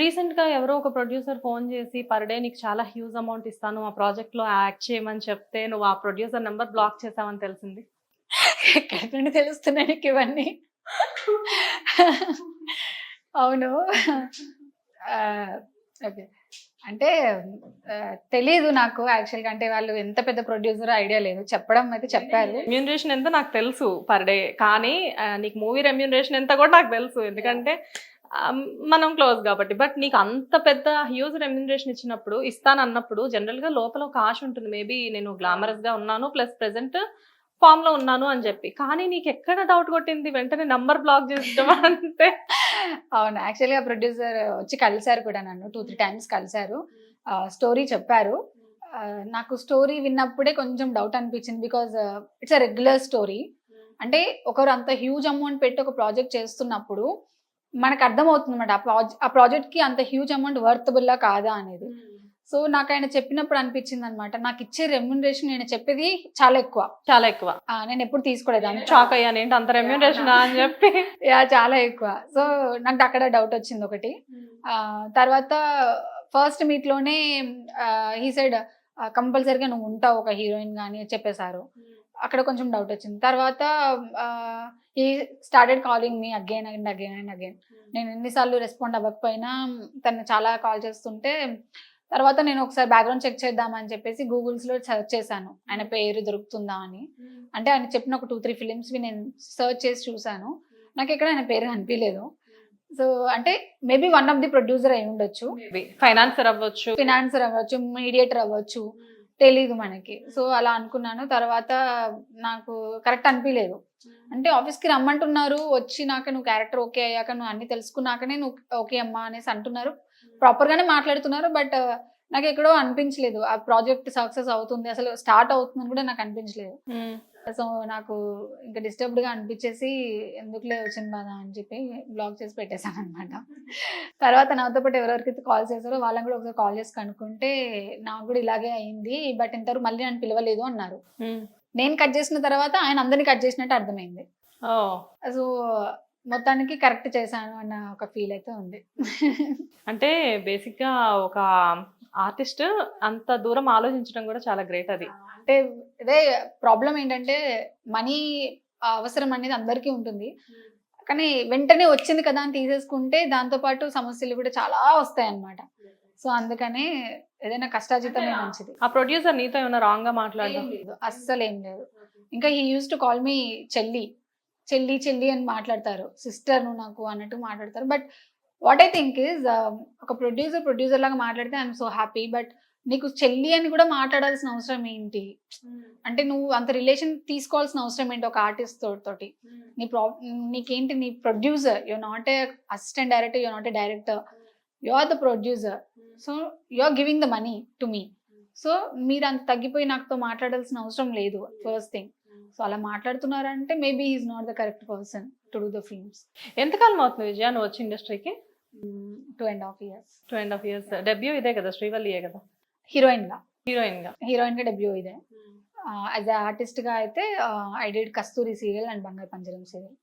రీసెంట్గా ఎవరో ఒక ప్రొడ్యూసర్ ఫోన్ చేసి పర్ డే నీకు చాలా హ్యూజ్ అమౌంట్ ఇస్తాను ఆ ప్రాజెక్ట్లో యాక్ట్ చేయమని చెప్తే నువ్వు ఆ ప్రొడ్యూసర్ నెంబర్ బ్లాక్ చేసావని తెలిసింది. ఎక్కడి నుండి తెలుస్తున్నాయి నీకు ఇవన్నీ? అవును. ఓకే. అంటే తెలీదు నాకు యాక్చువల్గా. అంటే వాళ్ళు ఎంత పెద్ద ప్రొడ్యూసర్ ఐడియా లేదు. చెప్పడం అయితే చెప్పారు. రెమ్యూనరేషన్ ఎంత నాకు తెలుసు పర్ డే. కానీ నీకు మూవీ రెమ్యూనరేషన్ ఎంత కూడా నాకు తెలుసు. ఎందుకంటే మనం క్లోజ్ కాబట్టి. బట్ నీకు అంత పెద్ద హ్యూజ్ రెమ్యూనరేషన్ ఇచ్చినప్పుడు ఇస్తాను అన్నప్పుడు జనరల్గా లోపల ఒక ఆశ ఉంటుంది. మేబీ నేను గ్లామరస్గా ఉన్నాను ప్లస్ ప్రెసెంట్ ఫామ్లో ఉన్నాను అని చెప్పి. కానీ నీకు ఎక్కడ డౌట్ కొట్టింది? వెంటనే నంబర్ బ్లాక్ చేస్తాం అంటే. అవును. యాక్చువల్గా ప్రొడ్యూసర్ వచ్చి కలిశారు కూడా నన్ను. టూ త్రీ టైమ్స్ కలిశారు. స్టోరీ చెప్పారు. నాకు స్టోరీ విన్నప్పుడే కొంచెం డౌట్ అనిపించింది. Because it's a regular story. అంటే ఒకరు అంత హ్యూజ్ అమౌంట్ పెట్టి ఒక ప్రాజెక్ట్ చేస్తున్నప్పుడు మనకు అర్థమవుతుంది అనమాట ఆ ప్రాజెక్ట్ ఆ ప్రాజెక్ట్కి అంత హ్యూజ్ అమౌంట్ వర్తబుల్లా కాదా అనేది. సో నాకు ఆయన చెప్పినప్పుడు అనిపించింది అనమాట నాకు ఇచ్చే రెమ్యునరేషన్ నేను చెప్పేది చాలా ఎక్కువ. చాలా ఎక్కువ. నేను ఎప్పుడు తీసుకోలేదు షాక్ అయ్యాను. ఏంటి అంత రెమ్యూనరేషన్ అని చెప్పి. యా చాలా ఎక్కువ. సో నాకు అక్కడ డౌట్ వచ్చింది ఒకటి. ఆ, తర్వాత ఫస్ట్ మీట్లోనే ఈ సైడ్ కంపల్సరీగా నువ్వు ఉంటావు ఒక హీరోయిన్ కానీ చెప్పేశారు. అక్కడ కొంచెం డౌట్ వచ్చింది. తర్వాత ఈ started calling me again and again and again నేను ఎన్నిసార్లు రెస్పాండ్ అవ్వకపోయినా తను చాలా కాల్ చేస్తుంటే తర్వాత నేను ఒకసారి బ్యాక్గ్రౌండ్ చెక్ చేద్దామని చెప్పేసి గూగుల్స్లో సెర్చ్ చేశాను. ఆయన పేరు దొరుకుతుందా అని. అంటే ఆయన చెప్పిన ఒక టూ త్రీ ఫిలిమ్స్వి నేను సర్చ్ చేసి చూశాను. నాకు ఎక్కడ ఆయన పేరు కనిపించలేదు సో అంటే maybe one of the producer అయి ఉండొచ్చు. ఫైనాన్సర్ అవ్వచ్చు. ఫినాన్సర్ అవ్వచ్చు మీడియేటర్ అవ్వచ్చు. తెలీదు మనకి. సో అలా అనుకున్నాను. తర్వాత నాకు కరెక్ట్ అనిపించలేదు అంటే ఆఫీస్కి రమ్మంటున్నారు వచ్చి నాకు నువ్వు క్యారెక్టర్ ఓకే అయ్యాక నువ్వు అన్ని తెలుసుకున్నాకనే నువ్వు ఓకే అమ్మా అనేసి అంటున్నారు. ప్రాపర్గానే మాట్లాడుతున్నారు బట్ నాకు ఎక్కడో అనిపించలేదు. ఆ ప్రాజెక్ట్ సక్సెస్ అవుతుంది అసలు స్టార్ట్ అవుతుందని కూడా నాకు అనిపించలేదు. సో నాకు ఇంకా డిస్టర్బ్డ్గా అనిపించేసి ఎందుకులే వచ్చింది బాధ అని చెప్పి బ్లాక్ చేసి పెట్టేశాను అనమాట తర్వాత నాతో పాటు ఎవరెవరికైతే కాల్ చేశారో వాళ్ళని కూడా ఒకసారి కాల్ చేసి కనుక్కుంటే నాకు కూడా ఇలాగే అయింది బట్ ఇంతవరకు మళ్ళీ నన్ను పిలవలేదు అన్నారు. నేను కట్ చేసిన తర్వాత ఆయన అందరినీ కట్ చేసినట్టు అర్థమైంది. సో మొత్తానికి కరెక్ట్ చేశాను అన్న ఒక ఫీల్ అయితే ఉంది. అంటే బేసిక్గా ఒక ఆర్టిస్ట్ అంత దూరం ఆలోచించడం కూడా చాలా గ్రేట్ అది. అంటే ఇదే ప్రాబ్లం ఏంటంటే మనీ అవసరం అనేది అందరికీ ఉంటుంది. కానీ వెంటనే వచ్చింది కదా అని తీసేసుకుంటే దాంతోపాటు సమస్యలు కూడా చాలా వస్తాయి అన్నమాట సో అందుకనే ఏదైనా కష్టాజీతమే మంచిది. ఆ ప్రొడ్యూసర్ నీతో ఏమైనా రాంగ్గా మాట్లాడడం? లేదు. అస్సలు ఏం లేదు. ఇంకా he use to call me చెల్లి. చెల్లి చెల్లి అని మాట్లాడతారు. సిస్టర్ నువ్వు నాకు అన్నట్టు మాట్లాడతారు. But what I think is ఒక ప్రొడ్యూసర్ ప్రొడ్యూసర్ లాగా మాట్లాడితే ఐఎమ్ సో హ్యాపీ బట్ నీకు చెల్లి అని కూడా మాట్లాడాల్సిన అవసరం ఏంటి? అంటే నువ్వు అంత రిలేషన్ తీసుకోవాల్సిన అవసరం ఏంటి ఒక ఆర్టిస్ట్ తోటి నీ ప్రా నీకేంటి నీ producer you not a assistant director you not a director you are the producer so you are giving the money to me so మీరు అంత తగ్గిపోయి నాతో మాట్లాడాల్సిన అవసరం లేదు ఫస్ట్ థింగ్ సో అలా మాట్లాడుతున్నారంటే maybe is not the correct person to do the films ఎంతకాలం అవుతుంది విజయ నువ్వు వచ్చి ఇండస్ట్రీకి two and half years two and half years debut ఇదే కదా శ్రీవల్లియే కదా? హీరోయిన్గా హీరోయిన్గా హీరోయిన్గా డెబ్యూ ఇదే యాజ్ ఎ ఆర్టిస్ట్గా అయితే I did Kasturi serial and Bangaru Panjaram serial